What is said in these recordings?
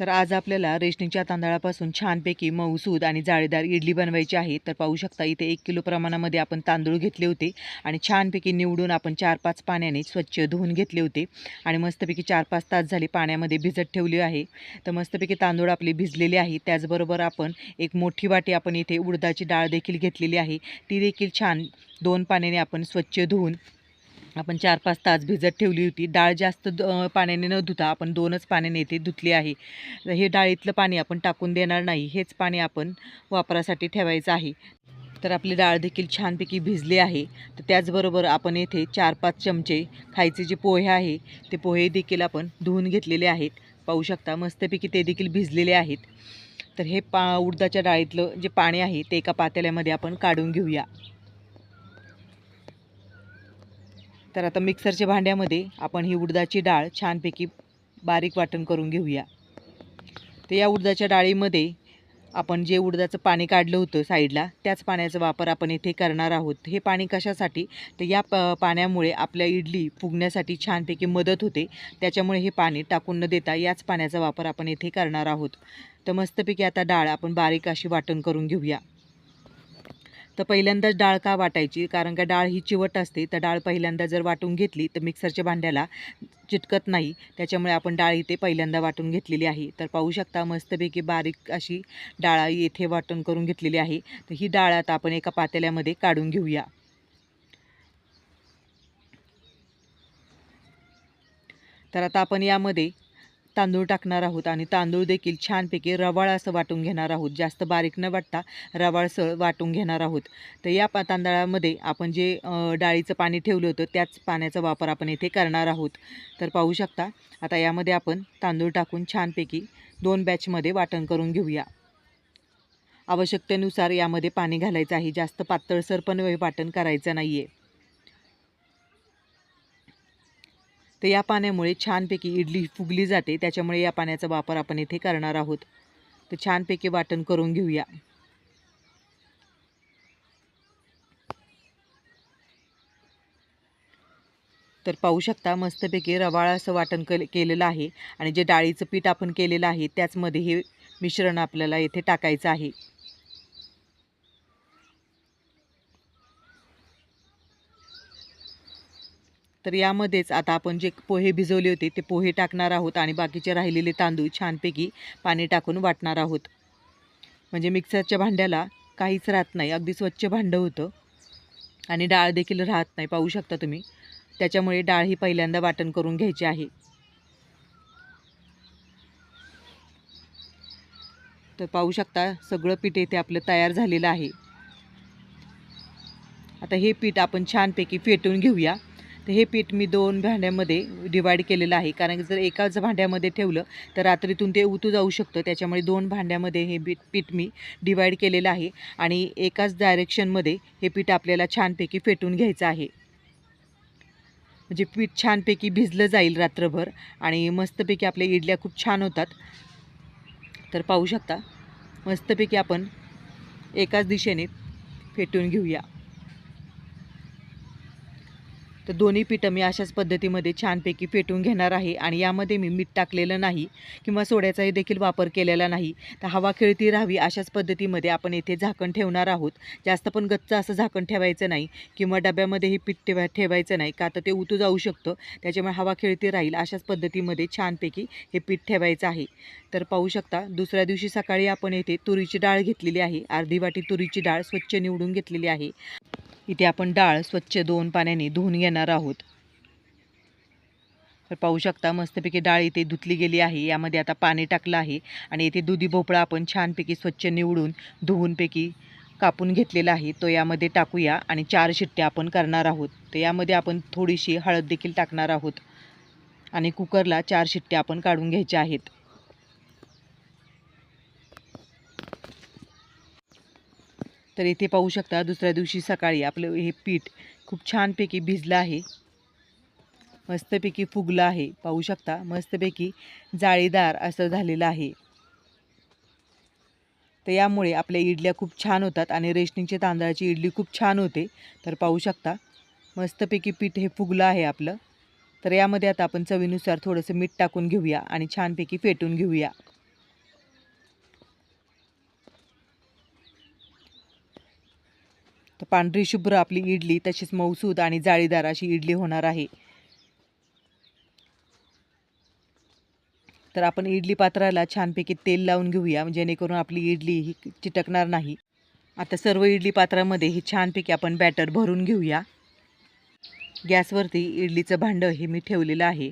तर आज आपल्याला रेशनिंगच्या तांदळापासून छानपैकी मऊसूद आणि जाळीदार इडली बनवायची आहे. तर पाहू शकता इथे एक किलो प्रमाणामध्ये आपण तांदूळ घेतले होते आणि छानपैकी निवडून आपण चार पाच पाण्याने स्वच्छ धुवून घेतले होते आणि मस्तपैकी चार पाच तास झाले पाण्यामध्ये भिजत ठेवले आहे. तर मस्तपैकी तांदूळ आपले भिजलेले आहे. त्याचबरोबर आपण एक मोठी वाटी आपण इथे उडदाची डाळ देखील घेतलेली आहे. ती देखील छान दोन पाण्याने आपण स्वच्छ धुवून आपण चार पाच तास भिजत ठेवली होती. डाळ जास्त द पाण्याने न धुता आपण दोनच पाण्याने ते धुतली आहे. हे डाळीतलं पाणी आपण टाकून देणार नाही. हेच पाणी आपण वापरासाठी ठेवायचं आहे. तर आपली डाळ देखील छानपैकी भिजली आहे. तर त्याचबरोबर आपण येथे चार पाच चमचे खायचे जे पोहे आहे ते पोहे देखील आपण धुवून घेतलेले आहेत. पाहू शकता मस्तपैकी ते देखील भिजलेले आहेत. तर हे पा उडदाच्या डाळीतलं जे पाणी आहे ते एका पातेल्यामध्ये आपण काढून घेऊया. तर आता मिक्सरच्या भांड्यामध्ये आपण ही उडदाची डाळ छानपैकी बारीक वाटण करून घेऊया. तर या उडदाच्या डाळीमध्ये आपण जे उडदाचं पाणी काढलं होतं साईडला त्याच पाण्याचा वापर आपण इथे करणार आहोत. हे पाणी कशासाठी? तर या प पाण्यामुळे आपल्या इडली फुगण्यासाठी छानपैकी मदत होते. त्याच्यामुळे हे पाणी टाकून न देता याच पाण्याचा वापर आपण इथे करणार आहोत. तर मस्तपैकी आता डाळ आपण बारीक अशी वाटण करून घेऊया. तर पहिल्यांदाच डाळ का वाटायची? कारण का डाळ ही चिवट असते तर डाळ पहिल्यांदा जर वाटून घेतली तर मिक्सरच्या भांड्याला चिटकत नाही. त्याच्यामुळे आपण डाळ इथे पहिल्यांदा वाटून घेतलेली आहे. तर पाहू शकता मस्तपैकी बारीक अशी डाळ येथे वाटण करून घेतलेली आहे. तर ही डाळ आता आपण एका पातेल्यामध्ये काढून घेऊया. तर आता आपण यामध्ये तांदूळ टाकणार आहोत आणि तांदूळ देखील छानपैकी रवाळ असं वाटून घेणार आहोत. जास्त बारीक न वाटता रवाळसळ वाटून घेणार आहोत. तर या पा तांदळामध्ये आपण जे डाळीचं पाणी ठेवलं होतं त्याच पाण्याचा वापर आपण इथे करणार आहोत. तर पाहू शकता आता यामध्ये आपण तांदूळ टाकून छानपैकी दोन बॅचमध्ये वाटण करून घेऊया. आवश्यकतेनुसार यामध्ये पाणी घालायचं आहे. जास्त पातळसर पण वाटण करायचं नाही आहे तर या पाण्यामुळे छानपैकी इडली फुगली जाते. त्याच्यामुळे या पाण्याचा वापर आपण इथे करणार आहोत. तर छानपैकी वाटण करून घेऊया. तर पाहू शकता मस्तपैकी रवाळ असं वाटण के केलेलं आहे. आणि जे डाळीचं पीठ आपण केलेलं आहे त्याचमध्ये हे मिश्रण आपल्याला येथे टाकायचं आहे. तर यामध्येच आता आपण जे पोहे भिजवले होते ते पोहे टाकणार आहोत आणि बाकीचे राहिलेले तांदूळ छानपैकी पाणी टाकून वाटणार आहोत. म्हणजे मिक्सरच्या भांड्याला काहीच राहत नाही. अगदी स्वच्छ भांडं होतं. आणि डाळ देखील राहत नाही पाहू शकता तुम्ही. त्याच्यामुळे डाळ ही पहिल्यांदा वाटण करून घ्यायची आहे. तर पाहू शकता सगळं पीठ येथे आपलं तयार झालेलं आहे. आता हे पीठ आपण छानपैकी फेटून घेऊया. हे पीठ मी दोन भांड्यामध्ये डिवाईड केलेलं आहे. कारण की जर एकाच भांड्यामध्ये ठेवलं तर रात्रीतून ते उतू जाऊ शकतं. त्याच्यामुळे दोन भांड्यामध्ये हे बीट पीठ मी डिवाईड केलेलं आहे. आणि एकाच डायरेक्शनमध्ये हे पीठ आपल्याला छानपैकी फेटून घ्यायचं आहे. म्हणजे पीठ छानपैकी भिजलं जाईल रात्रभर आणि मस्तपैकी आपल्या इडल्या खूप छान होतात. तर पाहू शकता मस्तपैकी आपण एकाच दिशेने फेटून घेऊया. तर दोन्ही पिठं मी अशाच पद्धतीमध्ये छानपैकी फेटून घेणार आहे आणि यामध्ये मी मीठ टाकलेलं नाही किंवा सोड्याचाही देखील वापर केलेला नाही. तर हवा खेळती राहावी अशाच पद्धतीमध्ये आपण येथे झाकण ठेवणार आहोत. जास्त पण गच्च असं झाकण ठेवायचं नाही किंवा डब्यामध्येही पीठ ठेवा ठेवायचं नाही का तर ते उतू जाऊ शकतं. त्याच्यामुळे हवा खेळती राहील अशाच पद्धतीमध्ये छानपैकी हे पीठ ठेवायचं आहे. तर पाहू शकता दुसऱ्या दिवशी सकाळी आपण येथे तुरीची डाळ घेतलेली आहे. अर्धी वाटी तुरीची डाळ स्वच्छ निवडून घेतलेली आहे. इथे आपण डाळ स्वच्छ दोन पाण्याने धुवून घेणार आहोत. तर पाहू शकता मस्तपैकी डाळ इथे धुतली गेली आहे. यामध्ये आता पाणी टाकलं आहे आणि इथे दुधी भोपळा आपण छानपैकी स्वच्छ निवडून धुवूनपैकी कापून घेतलेला आहे. तो यामध्ये टाकूया आणि चार शिट्ट्या आपण करणार आहोत. तर यामध्ये आपण थोडीशी हळद देखील टाकणार आहोत आणि कुकरला चार शिट्ट्या आपण काढून घ्यायच्या आहेत. तर इथे पाहू शकता दुसऱ्या दिवशी सकाळी आपलं हे पीठ खूप छानपैकी भिजलं आहे. मस्तपैकी फुगलं आहे. पाहू शकता मस्तपैकी जाळीदार असं झालेलं आहे. तर यामुळे आपल्या इडल्या खूप छान होतात आणि रेशनिंगचे तांदळाची इडली खूप छान होते. तर पाहू शकता मस्तपैकी पीठ हे फुगलं आहे आपलं. तर यामध्ये आता आपण चवीनुसार थोडंसं मीठ टाकून घेऊया आणि छानपैकी फेटून घेऊया. तर पांढरी शुभ्र आपली इडली तशीच मौसूद आणि जाळीदार अशी इडली होणार आहे. तर आपण इडली पात्राला छानपैकी तेल लावून घेऊया जेणेकरून आपली इडली ही चिटकणार नाही. आता सर्व इडली पात्रामध्ये हे छानपैकी आपण बॅटर भरून घेऊया. गॅसवरती इडलीचं भांडं हे मी ठेवलेलं आहे.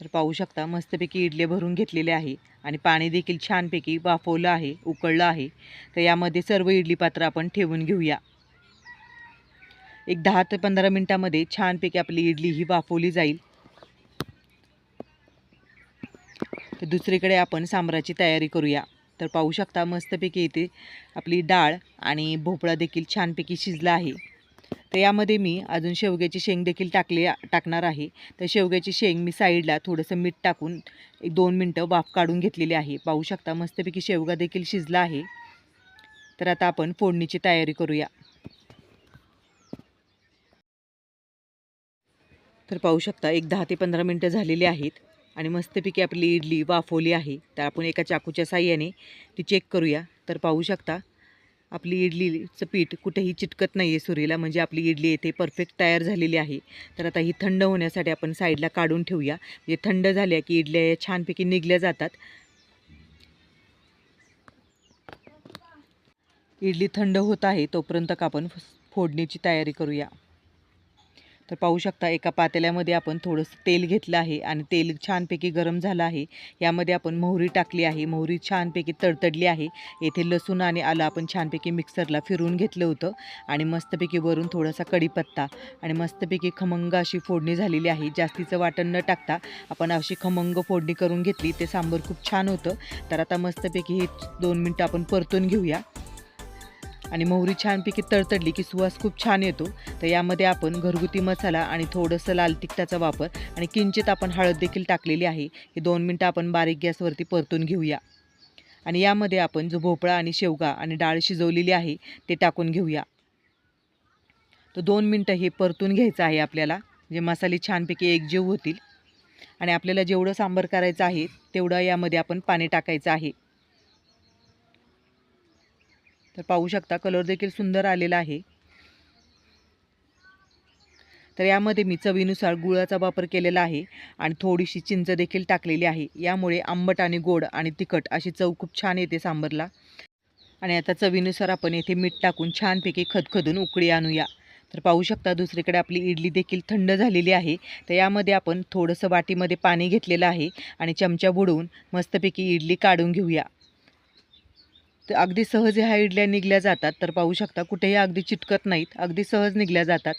तर पाहू शकता मस्तपैकी इडले भरून घेतलेले आहे आणि पाणी देखील छानपैकी वाफवलं आहे उकळलं आहे. तर यामध्ये सर्व इडली पात्र आपण ठेवून घेऊया. एक दहा ते पंधरा मिनटामध्ये छानपैकी आपली इडली ही वाफवली जाईल. तर दुसरीकडे आपण सांबराची तयारी करूया. तर पाहू शकता मस्तपैकी इथे आपली डाळ आणि भोपळा देखील छानपैकी शिजला आहे. तर यामध्ये मी अजून शेवग्याची शेंग देखील टाकले टाकणार आहे. तर शेवग्याची शेंग मी साईडला थोडंसं मीठ टाकून एक दोन मिनटं वाफ काढून घेतलेली आहे. पाहू शकता मस्तपैकी शेवगा देखील शिजला आहे. तर आता आपण फोडणीची तयारी करूया. तर पाहू शकता एक दहा ते पंधरा मिनटं झालेली आहेत आणि मस्तपैकी आपली इडली वाफवली आहे. तर आपण एका चाकूच्या साह्याने ती चेक करूया. तर पाहू शकता आपली इडलीचं पीठ कुठेही चिटकत नाही आहे सुरीला म्हणजे आपली इडली येथे परफेक्ट तयार झालेली आहे. तर आता ही थंड होण्यासाठी आपण साईडला काढून ठेवूया. म्हणजे थंड झाल्या की इडल्या या छानपैकी निघल्या जातात. इडली थंड होत आहे तोपर्यंत का आपण फोडणीची तयारी करूया. तर पाहू शकता एका पातेल्यामध्ये आपण थोडंसं तेल घेतलं आहे आणि तेल छानपैकी गरम झालं आहे. यामध्ये आपण मोहरी टाकली आहे. मोहरी छानपैकी तडतडली आहे. येथे लसूण आणि आलं आपण छानपैकी मिक्सरला फिरवून घेतलं होतं आणि मस्तपैकी वरून थोडासा कढीपत्ता आणि मस्तपैकी खमंग अशी फोडणी झालेली आहे. जास्तीचं वाटण न टाकता आपण अशी खमंग फोडणी करून घेतली. ते सांबर खूप छान होतं. तर आता मस्तपैकी हे दोन मिनटं आपण परतून घेऊया. आणि मोहरी छानपैकी तडतडली की सुवास खूप छान येतो. तर यामध्ये आपण घरगुती मसाला आणि थोडंसं लाल तिखटाचा वापर आणि किंचित आपण हळद देखील टाकलेली आहे. हे दोन मिनटं आपण बारीक गॅसवरती परतून घेऊया. आणि यामध्ये आपण जो भोपळा आणि शेवगा आणि डाळ शिजवलेली आहे ते टाकून घेऊया. तर दोन मिनटं हे परतून घ्यायचं आहे आपल्याला. जे मसाले छानपैकी एकजीव होतील. आणि आपल्याला जेवढं सांबार करायचं आहे तेवढं यामध्ये आपण पाणी टाकायचं आहे. तर पाहू शकता कलर देखील सुंदर आलेला आहे. तर यामध्ये मी चवीनुसार गुळाचा वापर केलेला आहे आणि थोडीशी चिंच देखील टाकलेली आहे. यामुळे आंबट आणि गोड आणि तिखट अशी चव खूप छान येते सांबरला. आणि आता चवीनुसार आपण येथे मीठ टाकून छानपैकी खदखदून उकळी आणूया. तर पाहू शकता दुसरीकडे आपली इडली देखील थंड झालेली आहे. तर यामध्ये आपण थोडंसं वाटीमध्ये पाणी घेतलेलं आहे आणि चमचा बुडवून मस्तपैकी इडली काढून घेऊया. अगदी सहज ह्या इडल्या निघल्या जातात तर पाहू शकता कुठेही अगदी चिटकत नाहीत अगदी सहज निघल्या जातात.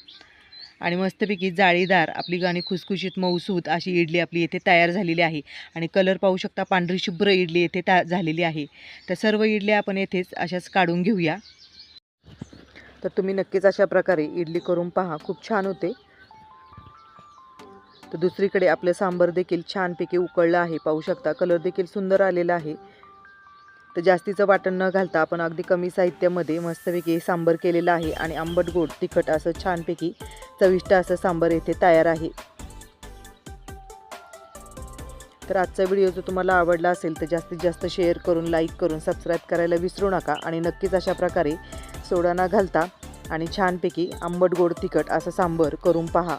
आणि मस्तपैकी जाळीदार आपली गाणी खुसखुशीत मऊसूत अशी इडली आपली येथे तयार झालेली आहे. आणि कलर पाहू शकता पांढरी शुभ्र इडली येथे ता झालेली आहे. तर सर्व इडल्या आपण येथेच अशाच काढून घेऊया. तर तुम्ही नक्कीच अशा प्रकारे इडली करून पहा खूप छान होते. तर दुसरीकडे आपलं सांबर देखील छानपैकी उकळलं आहे पाहू शकता. कलर देखील सुंदर आलेला आहे. तर जास्तीचं वाटण न घालता आपण अगदी कमी साहित्यामध्ये मस्तपैकी सांबर केलेलं आहे आणि आंबट गोड तिखट असं छानपैकी चविष्ट असं सांबर येथे तयार आहे. तर आजचा व्हिडिओ जर तुम्हाला आवडला असेल तर जास्तीत जास्त शेअर करून लाईक करून सबस्क्राईब करायला विसरू नका आणि नक्कीच अशा प्रकारे सोडा न घालता आणि छानपैकी आंबट गोड तिखट असं सांबर करून पहा.